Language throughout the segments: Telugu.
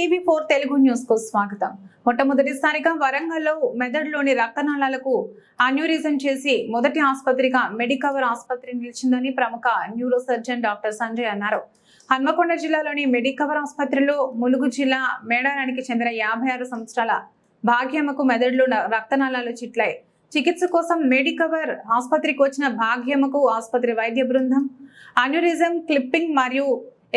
టీవీ ఫోర్ తెలుగు న్యూస్కు స్వాగతం. మొట్టమొదటిసారిగా వరంగల్లో మెదడులోని రక్తనాళాలకు అన్యూరిజం చేసి మొదటి ఆసుపత్రిగా మెడికవర్ ఆసుపత్రి నిలిచిందని ప్రముఖ న్యూరో సర్జన్ డాక్టర్ సంజయ్ అన్నారు. హన్మకొండ జిల్లాలోని మెడికవర్ ఆసుపత్రిలో ములుగు జిల్లా మేడారానికి చెందిన యాభై ఆరు సంవత్సరాల భాగ్యమ్మకు మెదడులో రక్తనాళాలు చిట్లాయి. చికిత్స కోసం మెడికవర్ ఆసుపత్రికి వచ్చిన భాగ్యమ్మకు ఆసుపత్రి వైద్య బృందం అన్యూరిజం క్లిప్పింగ్ మరియు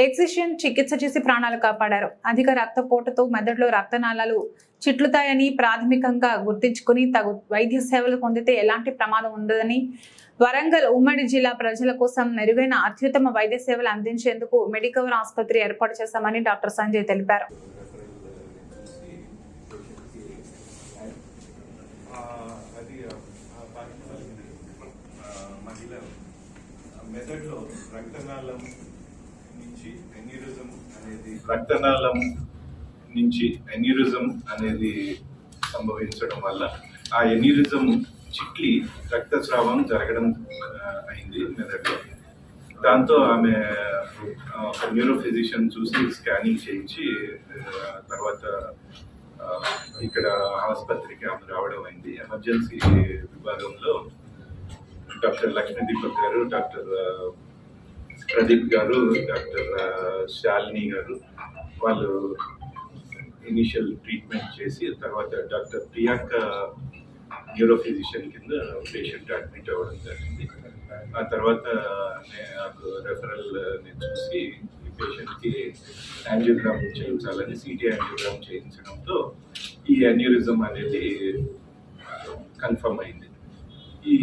ఎక్సిషన్ చికిత్స చేసి ప్రాణాలు కాపాడారు. అధిక రక్తపోటుతో మెదడులో రక్తనాళాలు చిట్లుతాయని ప్రాథమికంగా గుర్తించుకుని తగు వైద్య సేవలు పొందితే ఎలాంటి ప్రమాదం ఉండదని వరంగల్ ఉమ్మడి జిల్లా ప్రజల కోసం మెరుగైన అత్యుత్తమ వైద్య సేవలు అందించేందుకు మెడికవర్ ఆసుపత్రి ఏర్పాటు చేశామని డాక్టర్ సంజయ్ తెలిపారు. మెదడులో రక్తనాళం నుంచి ఎన్యూరిజం అనేది రక్తనాళం నుంచి ఎన్యూరిజం అనేది సంభవించడం వల్ల ఆ ఎన్యూరిజం చిట్లి రక్తస్రావం జరగడం అయింది మెదడులో. దాంతో ఆమె న్యూరో ఫిజిషియన్ చూసి స్కానింగ్ చేయించి తర్వాత ఇక్కడ ఆసుపత్రికి ఆమె రావడం అయింది. ఎమర్జెన్సీ విభాగంలో డాక్టర్ లక్ష్మీ దీపక్ గారు డాక్టర్ ప్రదీప్ గారు డాక్టర్ శాలిని గారు వాళ్ళు ఇనిషియల్ ట్రీట్మెంట్ చేసి తర్వాత డాక్టర్ ప్రియాంక న్యూరో ఫిజిషియన్ కింద పేషెంట్ అడ్మిట్ అవ్వడం జరిగింది. ఆ తర్వాత నే- నాకు రెఫరల్ నేను చూసి ఈ పేషెంట్కి యాంజియోగ్రామ్ చేయించాలని సిటీ యాంజియోగ్రామ్ చేయించడంతో ఈ అన్యూరిజం అనేది కన్ఫర్మ్ అయింది. ఈ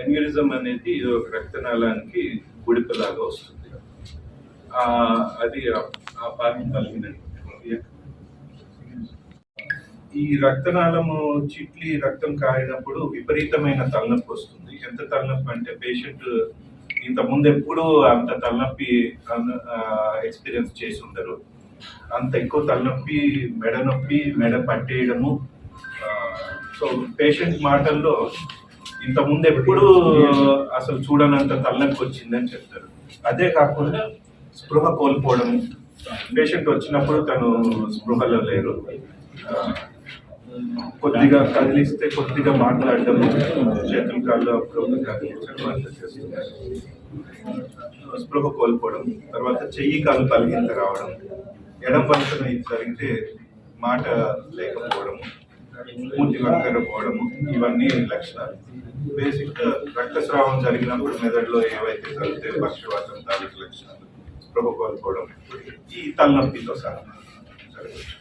అన్యూరిజం అనేది ఒక రక్తనాళానికి గుడిపలాగా వస్తుంది. అది ఆ- ఆ పార్టీ కలిగిన ఈ రక్తనాళము చిట్లి రక్తం కారినప్పుడు విపరీతమైన తలనొప్పి వస్తుంది. ఎంత తలనొప్పి అంటే పేషెంట్ ఇంత ముందు ఎప్పుడూ అంత తలనొప్పి ఎక్స్పీరియన్స్ చేసి ఉండరు. అంత ఎక్కువ తలనొప్పి మెడ నొప్పి మెడ పట్టేయడము. సో పేషెంట్ మాటల్లో ఇంత ముందు ఎప్పుడు అసలు చూడనంత తలనొప్పి వచ్చిందని చెప్తారు. అదే కాకుండా స్పృహ కోల్పోవడం పేషెంట్ వచ్చినప్పుడు తను స్పృహలో లేరు. కొద్దిగా కదిలిస్తే కొద్దిగా మాట్లాడడం చేతులు కాళ్ళు అప్పుడు కదిలించడం అట్లా చేస్తున్నారు. స్పృహ కోల్పోవడం తర్వాత చెయ్యి కాలు తలిగింత రావడం ఎడం వంతున ఇది జరిగితే మాట లేకపోవడం మూతి వంకర ఇవన్నీ లక్షణాలు బేసిక్ రక్తస్రావం జరిగినప్పుడు మెదడులో ఏవైతే జరిగితే పక్షవాతం తాలూకు లక్షణాలు ప్రభు కోల్పోవడం ఈ తలనొప్పితో సహా జరగవచ్చు.